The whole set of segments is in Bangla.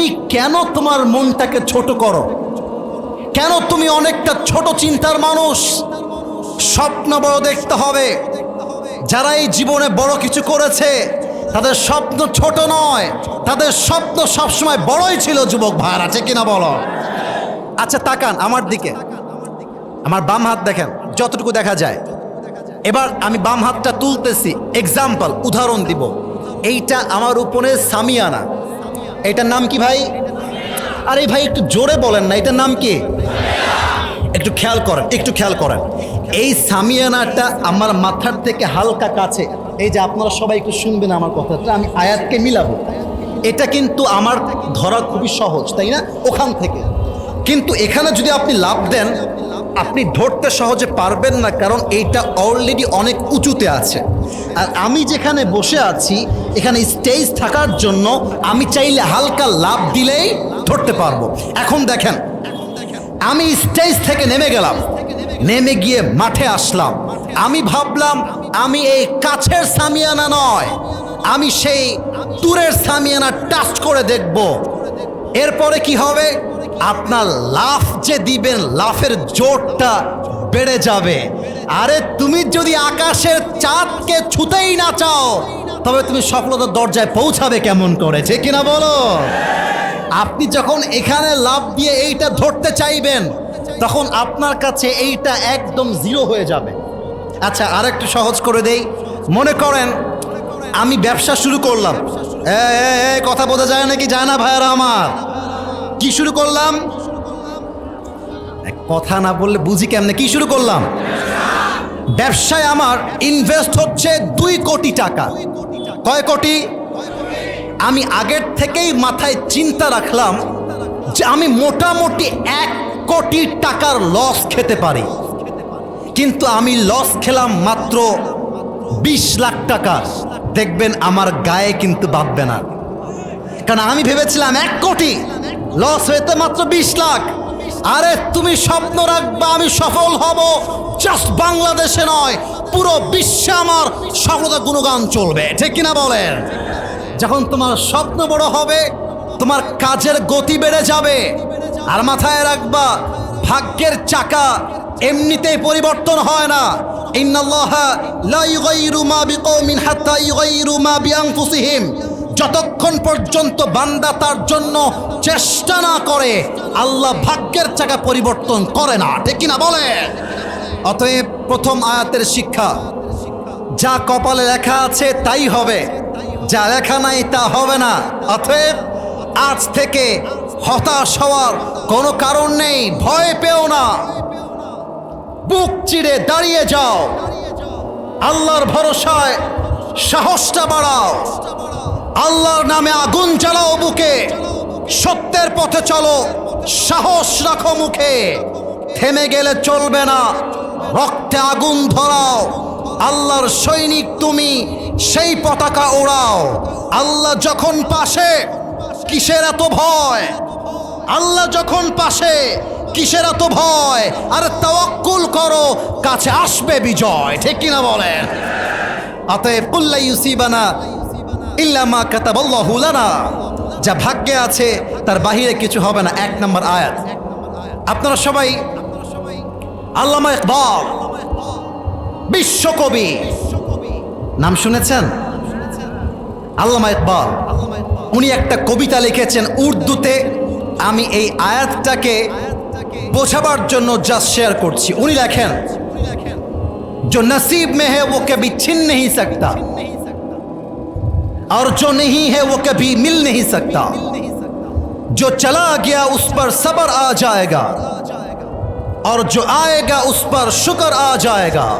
তুমি কেন তোমার মনটাকে ছোট করো? কেন তুমি অনেকটা ছোট চিন্তার মানুষ? স্বপ্ন বড় দেখতে হবে। যারা এই জীবনে বড় কিছু করেছে, তাদের স্বপ্ন ছোট নয়। তাদের স্বপ্ন সবসময় বড়ই ছিল, যুবক ভাইয়ার। আছে কিনা বলো? আচ্ছা তাকান আমার দিকে। আমার বাম হাত দেখেন, যতটুকু দেখা যায়। এবার আমি বাম হাতটা তুলতেছি। এক্সাম্পল উদাহরণ দিব। এইটা আমার উপরে সামিয়ানা। এটার নাম কি ভাই? আরে ভাই, একটু জোরে বলেন না, এটার নাম কি? একটু খেয়াল করেন, একটু খেয়াল করেন। এই সামিয়ানাটা আমার মাথার থেকে হালকা কাছে। এই যে আপনারা সবাই একটু শুনবেন আমার কথাটা, আমি আয়াতকে মিলাবো। এটা কিন্তু আমার ধরা খুবই সহজ, তাই না? ওখান থেকে। কিন্তু এখানে যদি আপনি লাভ দেন, আপনি ধরতে সহজে পারবেন না, কারণ এইটা অলরেডি অনেক উঁচুতে আছে। আর আমি যেখানে বসে আছি এখানে স্টেজ থাকার জন্য আমি চাইলে হালকা লাভ দিলেই ধরতে পারব। এখন দেখেন, আমি স্টেজ থেকে নেমে গেলাম। নেমে গিয়ে মাঠে আসলাম। আমি ভাবলাম, আমি এই কাছের সামিয়ানা নয়, আমি সেই দূরের সামিয়ানা টাচ করে দেখব। এরপরে কি হবে? আপনার লাফ যে দিবেন, লাফের জোরটা বেড়ে যাবে। আরে, তুমি যদি আকাশের চাঁদকে ছুতেই না চাও তবে তুমি সফলতার দরজায় পৌঁছাবে কেমন করে, ঠিক কিনা বলো? আপনি যখন এখানে লাভ দিয়ে এইটা ধরতে চাইবেন, তখন আপনার কাছে এইটা একদম জিরো হয়ে যাবে। আচ্ছা আর একটু সহজ করে দেই। মনে করেন, আমি ব্যবসা শুরু করলাম। কথা বোঝা যায় নাকি? যায় না ভাইয়ারা আমার? কি শুরু করলাম? কথা না বললে বুঝি কেমনে? কি শুরু করলাম? ব্যবসায় আমার ইনভেস্ট হচ্ছে দুই কোটি টাকা। কয় কোটি? আমি আগের থেকেই মাথায় চিন্তা রাখলাম যে আমি মোটামুটি এক কোটি টাকার লস খেতে পারি। কিন্তু আমি লস খেলাম মাত্র বিশ লাখ টাকা দেখবেন আমার গায়ে কিন্তু বাঁধবে না। কারণ আমি ভেবেছিলাম এক কোটি লস হয়েতে মাত্র বিশ লাখ। আরে তুমি স্বপ্ন রাখবা, আমি সফল হব। জাস্ট বাংলাদেশে নয় পুরো বিশ্বে আমার সফলতা গুণগান চলবে। ঠিক কিনা বলেন? যখন তোমার স্বপ্ন বড় হবে, তোমার কাজের গতি বেড়ে যাবে। আর মাথায় রাখবা, ভাগ্যের চাকা এমনিতেই পরিবর্তন হয় না। যতক্ষণ পর্যন্ত বান্দা তার জন্য চেষ্টা না করে, আল্লাহ ভাগ্যের চাকা পরিবর্তন করে না। ঠিক কিনা বলে অতএব প্রথম আয়াতের শিক্ষা, যা কপালে লেখা আছে তাই হবে, যা লেখা নাই তা হবে না। অতএব আজ থেকে হতাশ হওয়ার কোনো কারণ নেই, ভয় পেও না। বুক চিড়ে দাঁড়িয়ে যাও। আল্লাহর ভরসায় সাহসটা বাড়াও। আল্লাহর নামে আগুন জ্বালাও বুকে। সত্যের পথে চলো, সাহস রাখো মুখে। থেমে গেলে চলবে না। রক্তে আগুন ধরাও। আল্লাহর সৈনিক তুমি, সেই পতাকা ওড়াও। আল্লাহ যখন পাশে, কিসের এত ভয়? আল্লাহ যখন পাশে, কিসের এত ভয়? আর তাওয়াক্কুল করো, কাছে আসবে বিজয়। ঠিক কিনা বলেন? অতএব কুল্লা ইউসিবানা ইল্লামা কাতাবাল্লাহু লানা। যা ভাগ্যে আছে, তার বাহিরে কিছু হবে না। এক নম্বর আয়াত। আপনারা সবাই আল্লামা ইকবাল বিশ্বকবি নাম শুনেছেন আল্লামা ইকবাল উনি একটা কবিতা লিখেছেন উর্দুতে আমি এই আয়াতটাকে বোঝাবার জন্য জাস্ট শেয়ার করছি উনি লেখেন जो नसीब में है वो कभी छिन नहीं सकता और जो नहीं है वो कभी मिल नहीं सकता जो चला गया उस पर सबर आ जाएगा اور جو آئے گا اس پر شکر آ جائے گا۔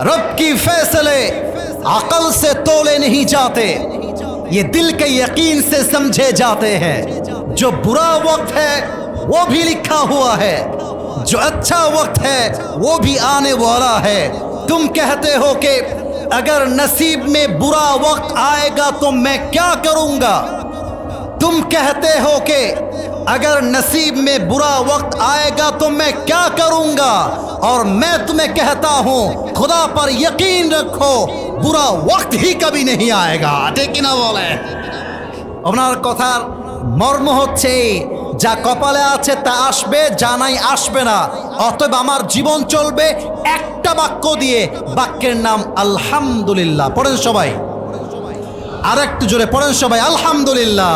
رب کی فیصلے عقل سے تولے نہیں جاتے۔ یہ دل کے یقین سے سمجھے جاتے ہیں۔ جو برا وقت ہے، وہ بھی لکھا ہوا ہے۔ جو اچھا وقت ہے، وہ بھی آنے والا ہے۔ تم کہتے ہو کہ اگر نصیب میں برا وقت آئے گا تو میں کیا کروں گا؟ تم کہتے ہو کہ अगर नसीब में बुरा वक्त आएगा तो मैं क्या करूंगा और मैं तुम्हें कहता हूं खुदा पर यकीन रखो बुरा वक्त ही कभी नहीं आएगा ঠিক কিনা বলে ওনার কথার মর্ম হচ্ছে এই, যা কপালে আছে তা আসবে যা নাই আসবে না অতএব আমার জীবন চলবে একটা বাক্য দিয়ে বাক্যের নাম আলহামদুলিল্লাহ পড়েন সবাই আর একটু জোরে পড়েন সবাই আলহামদুলিল্লাহ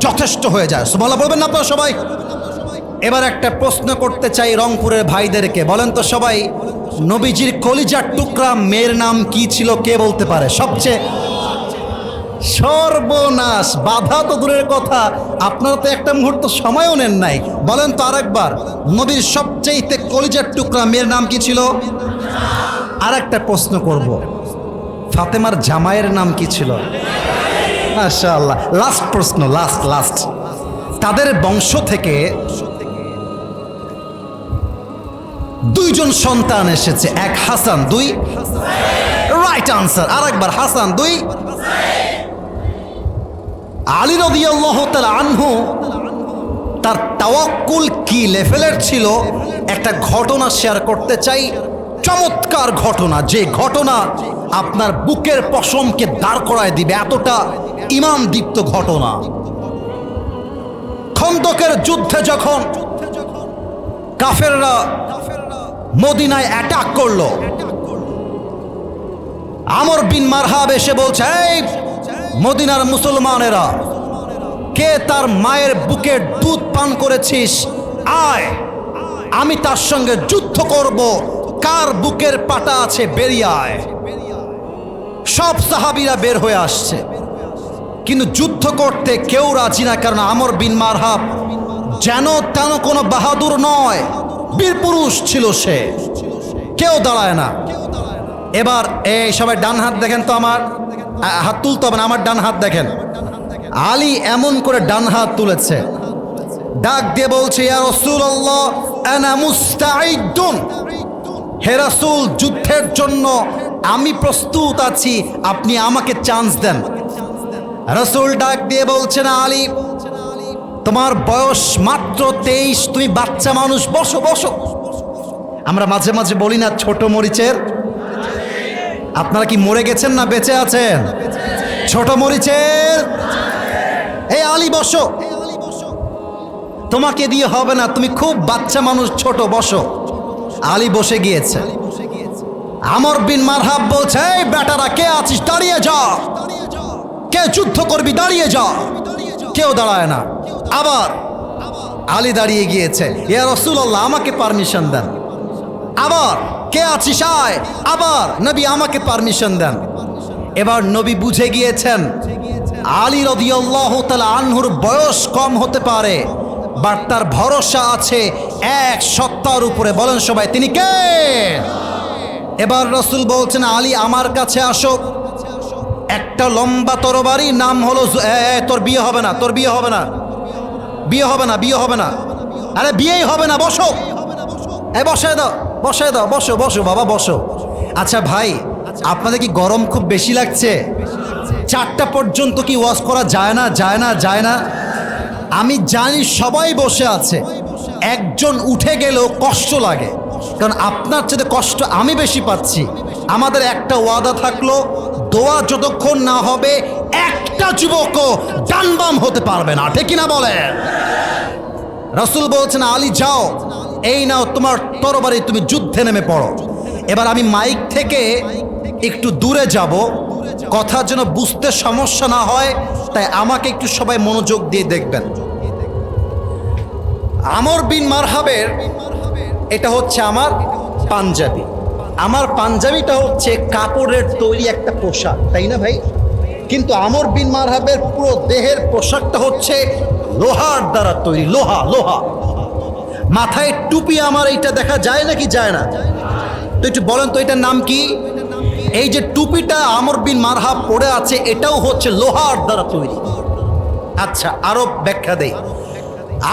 যথেষ্ট হয়ে যায়। সুবহানাল্লাহ বলবেন না আপনারা সবাই? এবার একটা প্রশ্ন করতে চাই রংপুরের ভাইদেরকে। বলেন তো সবাই, নবীজির কলিজার টুকরা মেয়ের নাম কি ছিল, কে বলতে পারে? সবচেয়ে সর্বনাশ, বাধা তো দূরের কথা। আপনারা তো একটা মুহূর্ত সময়ও নেন নাই। বলেন তো আরেকবার, নবীর সবচেয়ে কলিজার টুকরা মেয়ের নাম কি ছিল? আর একটা প্রশ্ন করব। ফাতেমার জামাইয়ের নাম কি ছিল? মাশাআল্লাহ। লাস্ট প্রশ্ন লাস্ট লাস্ট তাদের বংশ থেকে দুইজন সন্তান এসেছে। এক হাসান, দুই রাইট আনসার আরেকবার, হাসান, দুই আলী রদিয়াল্লাহ তাআলা আনহু, তার তাওয়াক্কুল কি লেভেলের ছিল? একটা ঘটনা শেয়ার করতে চাই। চমৎকার ঘটনা। যে ঘটনা আপনার বুকের পশমকে দাঁড় করায় দিবে এতটা। ইমান দীপ্ত ঘটনা। খন্দকের যুদ্ধে যখন কাফেররা মদিনায় অ্যাটাক করল, আমর বিন মারহাব এসে বলছে মদিনার মুসলমানেরা, কে তার মায়ের বুকে দুধ পান করেছিস? আয়, আমি তার সঙ্গে যুদ্ধ করব। কার বুকের পাটা আছে বেরিয়ে আয়। সব সাহাবিরা বের হয়ে আসছে। কিন্তু যুদ্ধ করতে কেউ রাজি না, কারণ আমর বিন মারহাব যেন তেন কোনো বাহাদুর নয়, বীর পুরুষ ছিল সে। কেউ দাঁড়ায় না। এবার এই সবাই ডান হাত দেখেন তো আমার হাত তুলতে হবে না, আমার ডান হাত দেখেন। আলী এমন করে ডান হাত তুলেছে। ডাক দিয়ে বলছে, ইয়া রাসূলুল্লাহ, আনা মুস্তাঈদুন। হে রাসূল, যুদ্ধের জন্য আমি প্রস্তুত আছি, আপনি আমাকে চান্স দেন। রসুল ডাক দিয়ে বলছেন, আলী, তোমার বয়স মাত্র তেইশ, তুমি বাচ্চা মানুষ, বসো বসো। আমরা মাঝে মাঝে বলি না, ছোট মরিচের? আপনারা কি মরে গেছেন না বেঁচে আছেন? ছোট মরিচের? এই আলী, বসো। তোমাকে দিয়ে হবে না, তুমি খুব বাচ্চা মানুষ, ছোট, বসো। আলী বসে গিয়েছে। আমর বিন মারহাব বলছে, এই বেটারা, কে আছিস? দাঁড়িয়ে যা। কে যুদ্ধ করবি, দাঁড়িয়ে যা। কেউ দাঁড়ায় না। আবার আলী দাঁড়িয়ে গিয়েছে। ইয়া রসুল্লাহ আমাকে পারমিশন দেন। আবার কে আছিস, আয়। আবার নবী আমাকে পারমিশন দেন। এবার নবী বুঝে গিয়েছেন, আলী রদিয়াল্লাহ তালা আনহুর বয়স কম হতে পারে, বাট তার ভরসা আছে এক সত্তার উপরে। বলেন সবাই, তিনি কে? এবার রসুল বলছেন, আলী আমার কাছে আসো একটা লম্বা তরবারি, নাম হলো তোর বিয়ে হবে না, তোর বিয়ে হবে না। বিয়ে হবে না, বিয়ে হবে না। আরে বিয়েই হবে না, বসো। এ বসায় দাও বসায় দাও, বসো বসো বাবা, বসো। আচ্ছা ভাই, আপনাদের কি গরম খুব বেশি লাগছে? চারটা পর্যন্ত কি ওয়াশ করা যায় না যায় না যায় না? আমি জানি সবাই বসে আছে। একজন উঠে গেলেও কষ্ট লাগে। কারণ আপনার চেয়ে কষ্ট আমি বেশি পাচ্ছি। আমাদের একটা ওয়াদা থাকল দোয়া যতক্ষণ না হবে, একটা যুবকও ডানবাম হতে পারবে না। ঠিক কিনা বলেন? রাসূল বলছেন, আলী, যাও, এই নাও তোমার তরবারি, তুমি যুদ্ধে নেমে পড়ো। এবার আমি মাইক থেকে একটু দূরে যাব। কথা যেন বুঝতে সমস্যা না হয়, তাই আমাকে একটু সবাই মনোযোগ দিয়ে দেখবেন। আমর বিন মারহাবের, এটা হচ্ছে আমার পাঞ্জাবি। আমার পাঞ্জাবিটা হচ্ছে কাপড়ের তৈরি একটা পোশাক, তাই না ভাই? কিন্তু আমর বিন মারহাবের পুরো দেহের পোশাকটা হচ্ছে লোহার দ্বারা তৈরি, লোহা লোহা। মাথায় টুপি আমার এইটা দেখা যায় নাকি যায় না? তো একটু বলেন তো এটার নাম কি? এই যে টুপিটা আমর বিন মারহাব পড়ে আছে, এটাও হচ্ছে লোহার দ্বারা তৈরি। আচ্ছা আরও ব্যাখ্যা দেই।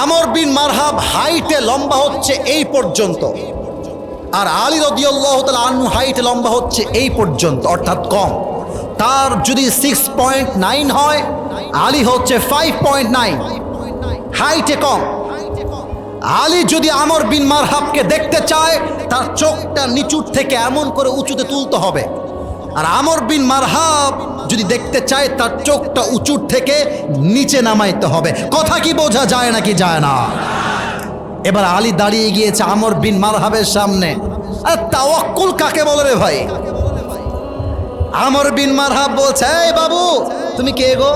আমর বিন মারহাব হাইটে লম্বা হচ্ছে এই পর্যন্ত। আর আলী রদিয়াল্লাহ তাআলা আনহু হাইট লম্বা হচ্ছে এই পর্যন্ত, অর্থাৎ কম। তার যদি সিক্স পয়েন্ট নাইন হয়, আলী হচ্ছে ফাইভ পয়েন্ট নাইন হাইটে কম। আলী যদি আমর বিন মারহাবকে দেখতে চায়, তার চোখটা নিচুর থেকে এমন করে উঁচুতে তুলতে হবে। আর আমর বিন মারহাব যদি দেখতে চায়, তার চোখটা উঁচুর থেকে নিচে নামাইতে হবে। কথা কি বোঝা যায় নাকি যায় না? এবার আলী দাঁড়িয়ে গিয়েছে আমর বিন মারহাবের সামনে। তাওয়াক্কুল কাকে বলে রে ভাই? আমর বিন মারহাব বলছে, এই বাবু, তুমি কে গো?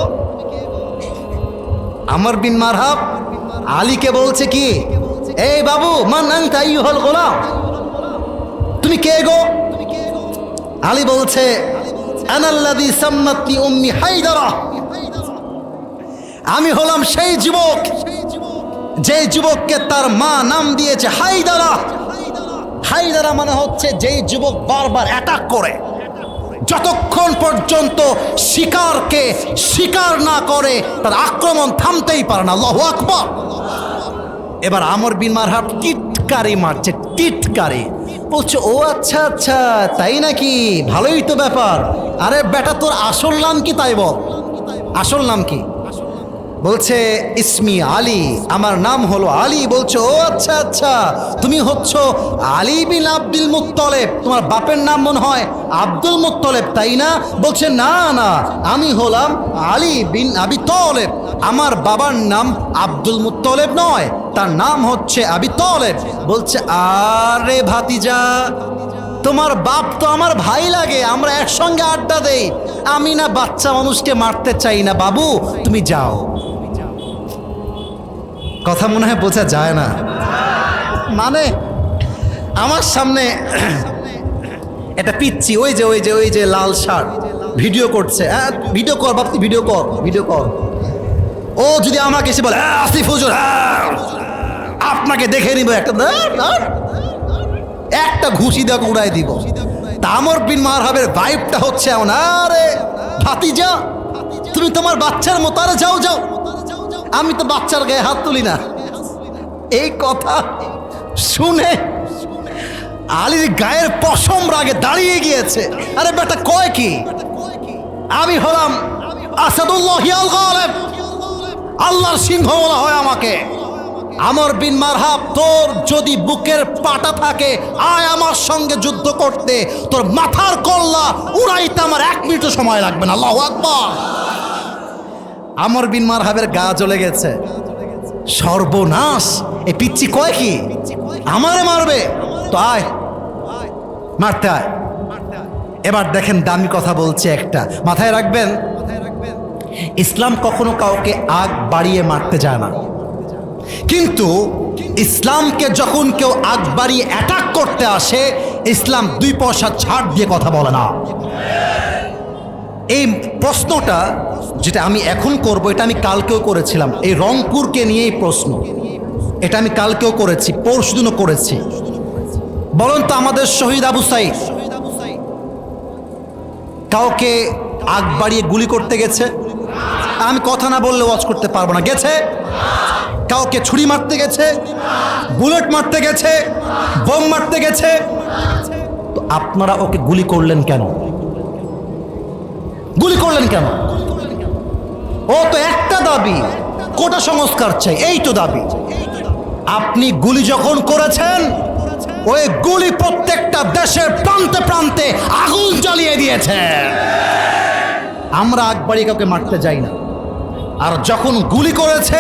আমর বিন মারহাব আলীকে বলছে কি, এই বাবু, মান আনতা আইয়ুহাল গোলাম? তুমি কে গো? আলী বলছে, আনাল্লাযী সাম্মাতনি উম্মি হায়দারা। আমি হলাম সেই যুবক যে যুবককে তার মা নাম দিয়েছে হায়দারা। হায়দারা মানে হচ্ছে যেই যুবক বারবার অ্যাটাক করে। যতক্ষণ পর্যন্ত শিকারকে শিকার না করে, তার আক্রমণ থামতেই পারে না। আল্লাহু আকবার। এবার আমর বিন মারহাব টিটকারি মারছে, টিটকারি। বলছে, ও আচ্ছা আচ্ছা তাই নাকি? ভালোই তো ব্যাপার। আরে বেটা, তোর আসল নাম কি তাই বল? আসল নাম কি? বলছে, ইসমি আলী, আমার নাম হলো আলী। বলছে, ও আচ্ছা আচ্ছা তুমি হচ্ছ আলী বিন আব্দুল মুত্তলেব। তোমার বাপের নাম মনে হয় আব্দুল মুত্তলেব, তাই না? বলছে, না না, আমি হলাম আলী বিন আবি তলেব। আমার বাবার নাম আব্দুল মুত্তলেব নয়, তার নাম হচ্ছে আবি তলেব। বলছে, আরে ভাতিজা তোমার বাপ তো আমার ভাই লাগে আমরা একসঙ্গে আড্ডা দেই। আমি না বাচ্চা মানুষকে মারতে চাই না বাবু তুমি যাও। কথা মনে হয় বোঝা যায় না। মানে আমার সামনে এটা পিচ্ছি ওই যে ওই যে ওই যে লাল শার্ট ভিডিও করছে। হ্যাঁ ভিডিও কর বাপতি ভিডিও কর ভিডিও কর। ও যদি আমাকে এসে বলে "হ্যাঁ, আসিফ হুজুর হ্যাঁ, আপনাকে দেখে নিব একটা। একটা ঘুষি ওকে উড়াই দিব। তামর বিন মারহাবের ভাইবটা হচ্ছে আরে ভাতিজা, তুমি তোমার বাচ্চার মতো, আরে যাও যাও। আমি তো বাচ্চার গায়ে হাত তুলি না। এই কথা শুনে আলীর গায়ের পশম রাগে দাঁড়িয়ে গিয়েছে। আরে বেটা কয় কি? আমি হলাম আসাদুল্লাহ আল্লাহর সিংহ বলা হয় আমাকে। আমর বিন মারহাব, তোর যদি বুকের পাটা থাকে, আয় আমার সঙ্গে যুদ্ধ করতে। তোর মাথার কল্লা উড়াইতে আমার এক মিনিটও সময় লাগবে না। আল্লাহ আকবার। আমর বিন মারহাবের গা জ্বলে গেছে। সর্বনাশ। এ পিচ্ছি কয় কি? আমারে মারবে? তো আয়। মারতে আয়। এবার দেখেন দামি কথা বলছে একটা। মাথায় রাখবেন? ইসলাম কখনো কাউকে আগ বাড়িয়ে মারতে যায় না। কিন্তু ইসলামকে যখন কেউ আগ বাড়িয়ে অ্যাটাক করতে আসে, ইসলাম দুই পয়সা ছাড় দিয়ে কথা বলে না। এই প্রশ্নটা যেটা আমি এখন করব, এটা আমি কালকেও করেছিলাম। এই রংপুরকে নিয়েই প্রশ্ন। এটা আমি কালকেও করেছি, পরশুদিনও করেছি। বলুন তো আমাদের শহীদ আবু সাইদ। কাউকে আগ বাড়িয়ে গুলি করতে গেছে? আমি কথা না বললে ওয়াজ করতে পারব না। গেছে? কাউকে ছুরি মারতে গেছে, বুলেট মারতে গেছে, বোম মারতে গেছে। তো আপনারা ওকে গুলি করলেন কেন? গুলি করলেন কেন? ও তো একটা দাবি, কোটা সংস্কার চাই, এই তো দাবি। আপনি গুলি যখন করেছেন, ওই গুলি প্রত্যেকটা দেশের প্রান্তে প্রান্তে আগুন জ্বালিয়ে দিয়েছে আমরা আকবরী কাউকে মারতে যাই না। আর যখন গুলি করেছে,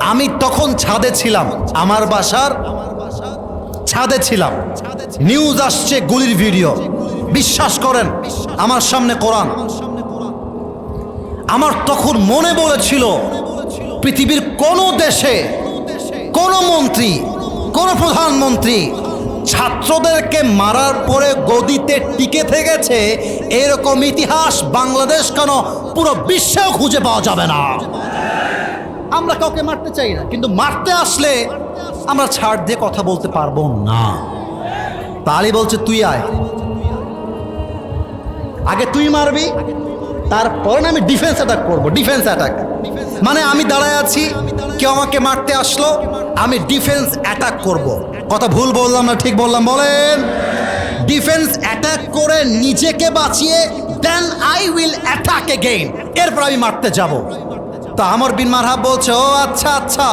আমি তখন ছাদে ছিলাম। আমার বাসার ছাদে ছিলাম। নিউজ আসছে গুলির ভিডিও। বিশ্বাস করেন, আমার সামনে কোরআন। আমার তখন মনে বলেছিল, পৃথিবীর কোনো দেশে কোনো মন্ত্রী, কোনো প্রধানমন্ত্রী ছাত্রদেরকে মারার পরে গদিতে টিকে থেকেছে, এরকম ইতিহাস বাংলাদেশ কেন পুরো বিশ্বেও খুঁজে পাওয়া যাবে না? আমরা কাউকে মারতে চাই না, কিন্তু মারতে আসলে আমরা ছাড় দিয়ে কথা বলতে পারব না। তালি বলছে, তুই আয়। আগে তুই মারবি তারপরে আমি ডিফেন্স অ্যাটাক করব ডিফেন্স অ্যাটাক মানে আমি দাঁড়ায় আছি, কেউ আমাকে মারতে আসলো, আমি ডিফেন্স অ্যাটাক করব। কথা ভুল বললাম না, ঠিক বললাম, বলেন। ডিফেন্স অ্যাটাক করে নিজেকে বাঁচিয়ে then I will attack again এরপর আমি মারতে যাব। তা আমার বিন মারহাব বলছে, ও আচ্ছা আচ্ছা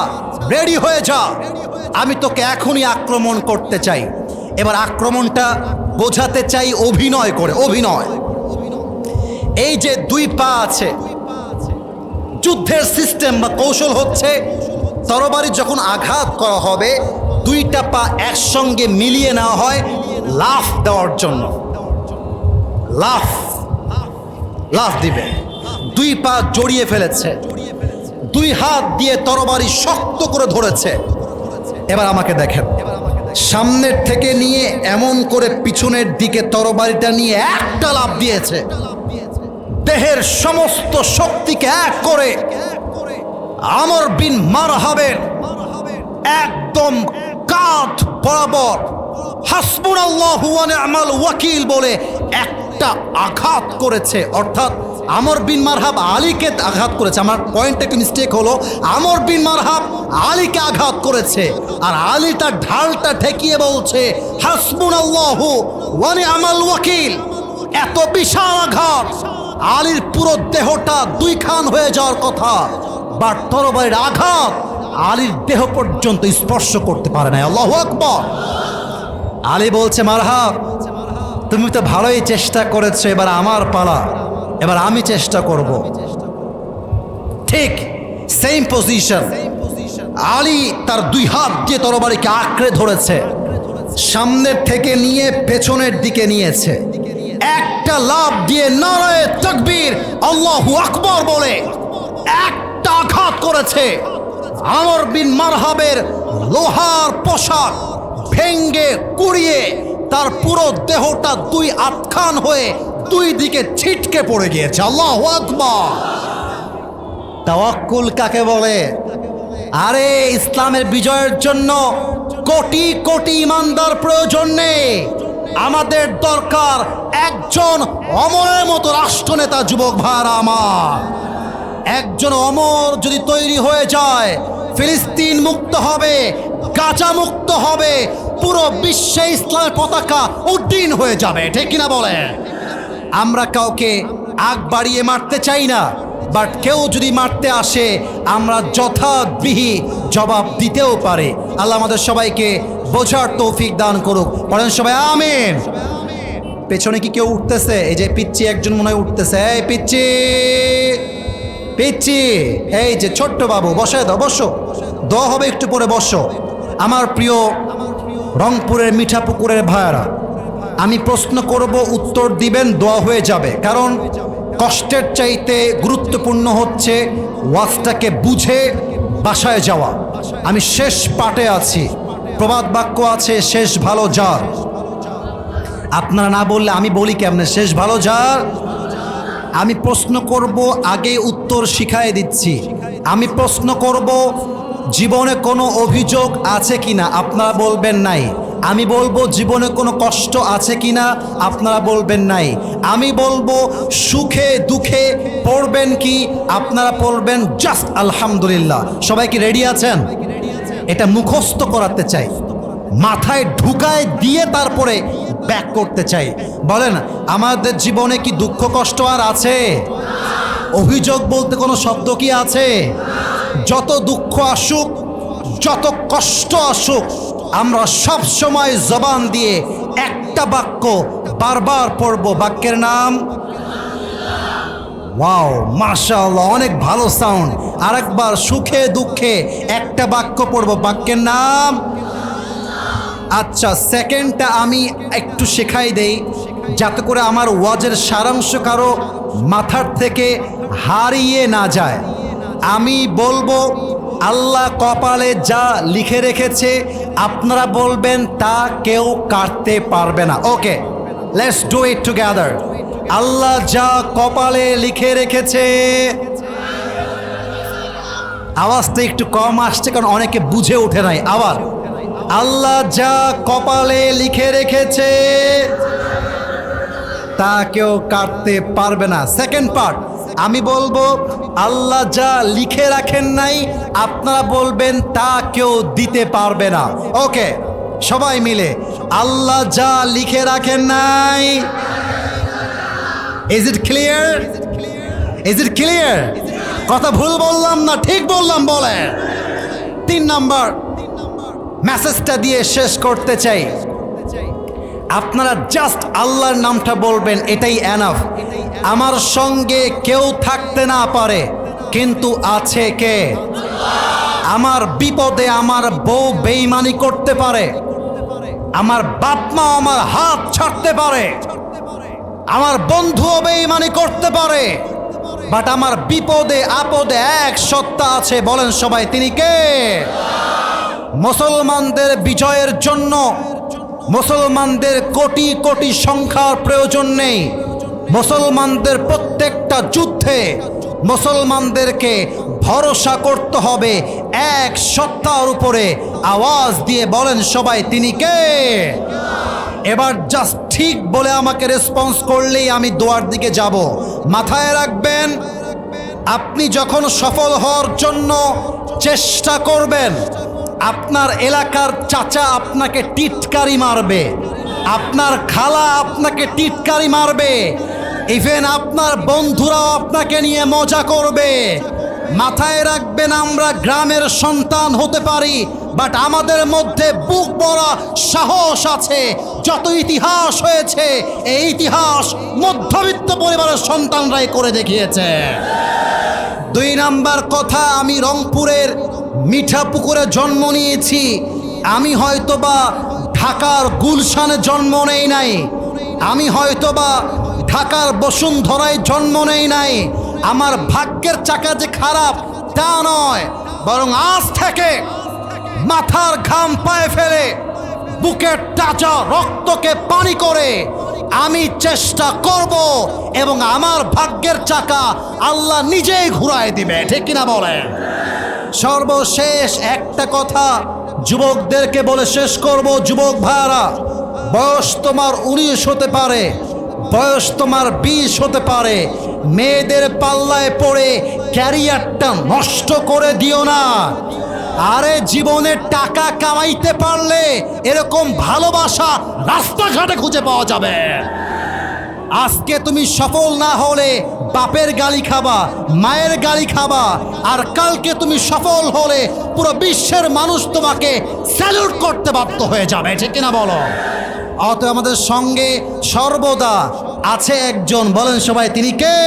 রেডি হয়ে যা। আমি তোকে এখনই আক্রমণ করতে চাই। এবার আক্রমণটা বোঝাতে চাই অভিনয় করে, অভিনয়। এই যে দুই পা আছে, যুদ্ধের সিস্টেম বা কৌশল হচ্ছে, তরবারি যখন আঘাত করা হবে, দুইটা পা একসঙ্গে মিলিয়ে নেওয়া হয়, লাফ দেওয়ার জন্য। লাফ লাফ দিবে। দুই পা জড়িয়ে ফেলেছে। দুই হাত দিয়ে তরবারি শক্ত করে ধরেছে। এবার আমাকে দেখেন। সামনের থেকে নিয়ে এমন করে পিছনের দিকে তরবারিটা নিয়ে একটা লাভ দিয়েছে। দেহের সমস্ত শক্তিকে এক করে আমর বিন মারহাবের একদম কাঁধ বরাবর হাসবুন আমাল ওয়াকিল বলে একটা আঘাত করেছে। অর্থাৎ আমর বিন মারহাব আলীকে আঘাত করেছে। আমার পয়েন্ট একটু মিস্টেক হলো। আমর বিন মারহাব আলীকে আঘাত করেছে। আর আলী তার ঢালটা ঠেকিয়ে বলছে হাসবুন আল্লাহ ওয়ানি আমাল ওয়াকিল। এত বিশাল আঘাত। আলীর পুরো দেহটা দুই খান হয়ে যাওয়ার কথা। বাট তরবারির আঘাত আলীর দেহ পর্যন্ত স্পর্শ করতে পারে না আল্লাহ আকবর। আলী বলছে, মারহাব, তুমি তো ভালোই চেষ্টা করেছ, এবার আমার পালা। এবার আমি চেষ্টা করব। ঠিক সেম পজিশন আলী তার দুই হাত দিয়ে তরবারিকে আঁকড়ে ধরেছে। সামনের থেকে নিয়ে পেছনের দিকে নিয়েছে। একটা লাভ দিয়ে নারায় তকবীর আল্লাহু আকবর বলে। একটা আঘাত করেছে। আমর বিন মারহাবের লোহার পোশাক ভেঙ্গে কুড়িয়ে তার পুরো দেহটা দুই আটখান হয়ে দুই দিকে ছিটকে পড়ে গিয়েছে। আল্লাহ আকবর। তাওয়াক্কুল কাকে বলে? আরে, ইসলামের বিজয়ের জন্য কোটি কোটি ইমানদার প্রয়োজন নেই। আমাদের দরকার একজন অমরের মতো রাষ্ট্রনেতা, যুবক ভাইরা আমার। একজন অমর যদি তৈরি হয়ে যায়, ফিলিস্তিন মুক্ত হবে, গাজা মুক্ত হবে, পুরো বিশ্বে ইসলামের পতাকা উড্ডীন হয়ে যাবে, ঠিক কিনা বলে আমরা কাউকে আগ বাড়িয়ে মারতে চাই না, বাট কেউ যদি মারতে আসে, আমরা যথাবিহি জবাব দিতেও পারে। আল্লাহ আমাদের সবাইকে বোঝার তৌফিক দান করুক। বলেন সবাই, আমিন। পেছনে কি কেউ উঠতেছে? এই যে পিচ্ছি একজন মনে হয় উঠতেছে। এই পিচ্ছি পিচ্ছি এই যে ছোট্ট বাবু বসে দাও, বসো। দ হবে একটু পরে, বসো। আমার প্রিয় রংপুরের মিঠা পুকুরের ভাইয়ারা, আমি প্রশ্ন করব, উত্তর দিবেন, দোয়া হয়ে যাবে। কারণ কষ্টের চাইতে গুরুত্বপূর্ণ হচ্ছে ওয়াজটাকে বুঝে বাসায় যাওয়া। আমি শেষ পাটে আছি। প্রবাদ বাক্য আছে, শেষ ভালো যার। আপনারা না বললে আমি বলি কেমনে? শেষ ভালো যার? আমি প্রশ্ন করব, আগে উত্তর শিখাই দিচ্ছি। আমি প্রশ্ন করব, জীবনে কোনো অভিযোগ আছে কি না আপনারা বলবেন নাই। আমি বলব, জীবনে কোনো কষ্ট আছে কি না আপনারা বলবেন নাই। আমি বলব, সুখে দুঃখে পড়বেন কি? আপনারা পড়বেন, জাস্ট আলহামদুলিল্লাহ। সবাই কি রেডি আছেন? এটা মুখস্থ করাতে চাই। মাথায় ঢুকায় দিয়ে তারপরে ব্যাক করতে চাই। বলেন, আমাদের জীবনে কি দুঃখ, কষ্ট আর আছে? অভিযোগ বলতে কোনো শব্দ কি আছে? যত দুঃখ আসুক, যত কষ্ট আসুক, আমরা সব সময় জবান দিয়ে একটা বাক্য বারবার পড়ব। বাক্যের নাম? ওয়াও, মাশাআল্লাহ, অনেক ভালো সাউন্ড আরেকবার সুখে দুঃখে একটা বাক্য পড়ব। বাক্যের নাম? আচ্ছা সেকেন্ডটা আমি একটু শেখাই দেই, যাতে করে আমার ওয়াজের সারাংশ কারও মাথার থেকে হারিয়ে না যায়। আমি বলব, আল্লাহ কপালে যা লিখে রেখেছে, আপনারা বলবেন, তা কেউ কাটতে পারবে না। Okay let's do it together আল্লাহ যা কপালে লিখে রেখেছে, আওয়াজটা একটু কম আসছে, কারণ অনেকে বুঝে ওঠে নাই। আবার আল্লাহ যা কপালে লিখে রেখেছে, তা কেউ কাটতে পারবে না। সেকেন্ড পার্ট আমি বলব, আল্লাহ যা লিখে রাখেন নাই, আপনারা বলবেন, তা কেউ দিতে পারবে না। ওকে সবাই মিলে, আল্লাহ যা লিখে রাখেন নাই is it clear is it clear কথা ভুল বললাম না, ঠিক বললাম বলে তিন নাম্বার মেসেজটা দিয়ে শেষ করতে চাই। আপনারা জাস্ট আল্লাহর নামটা বলবেন, এটাই এনাফ আমার সঙ্গে কেউ থাকতে না পারে, কিন্তু আছে কে? আমার বিপদে আমার বউ বেইমানি করতে পারে, আমার বাপ মা আমার হাত ছাড়তে পারে, আমার বন্ধুও বেইমানি করতে পারে বাট আমার বিপদে আপদে এক সত্তা আছে, বলেন সবাই, তিনি কে? মুসলমানদের বিজয়ের জন্য মুসলমানদের কোটি কোটি সংখ্যার প্রয়োজন নেই। মুসলমানদের প্রত্যেকটা যুদ্ধে মুসলমানদেরকে ভরসা করতে হবে। এক সত্তার উপরে আওয়াজ দিয়ে বলেন সবাই, তিনি কে? এবার জাস্ট ঠিক বলে আমাকে রেসপন্স করলেই আমি দোয়ার দিকে যাব। মাথায় রাখবেন, আপনি যখন সফল হওয়ার জন্য চেষ্টা করবেন আপনার এলাকার চাচা আপনাকে টিটকারি মারবে। আপনার খালা আপনাকে টিটকারি মারবে। ইভেন আপনার বন্ধুরাও আপনাকে নিয়ে মজা করবে। মাথায় রাখবেন, আমরা গ্রামের সন্তান হতে পারি বাট আমাদের মধ্যে বুক বড়া সাহস আছে। যত ইতিহাস হয়েছে, এই ইতিহাস মধ্যবিত্ত পরিবারের সন্তানরাই করে দেখিয়েছে। দুই নাম্বার কথা, আমি রংপুরের মিঠাপুকুরে জন্ম নিয়েছি। আমি হয়তোবা ঢাকার গুলশানে জন্ম নেই নাই। আমি হয়তোবা ঢাকার বসুন্ধরায় জন্ম নেই নাই। আমার ভাগ্যের চাকা যে খারাপ, তা নয়। বরং আজ থেকে মাথার ঘাম পায়ে ফেলে, বুকের টাচা রক্তকে পানি করে আমি চেষ্টা করব এবং আমার ভাগ্যের চাকা আল্লাহ নিজেই ঘুরায় দিবে। ঠিক কিনা বলেন? সর্বশেষ একটা কথা যুবকদেরকে বলে শেষ করব, যুবক ভাইয়ারা। বয়স তোমার উনিশ হতে পারে, বয়স তোমার বিশ হতে পারে। মেয়েদের পাল্লায় পড়ে ক্যারিয়ারটা নষ্ট করে দিও না। আরে জীবনে টাকা কামাইতে পারলে এরকম ভালোবাসা রাস্তাঘাটে খুঁজে পাওয়া যাবে। আজকে তুমি সফল না হলে বাপের গালি খাবা, মায়ের গালি খাবা, আর কালকে তুমি সফল হলে পুরো বিশ্বের মানুষ তোমাকে স্যালুট করতে বাধ্য হয়ে যাবে, ঠিক কিনা বলো? অত আমাদের সঙ্গে সর্বদা আছে একজন, বলেন সবাই, তিনি কে?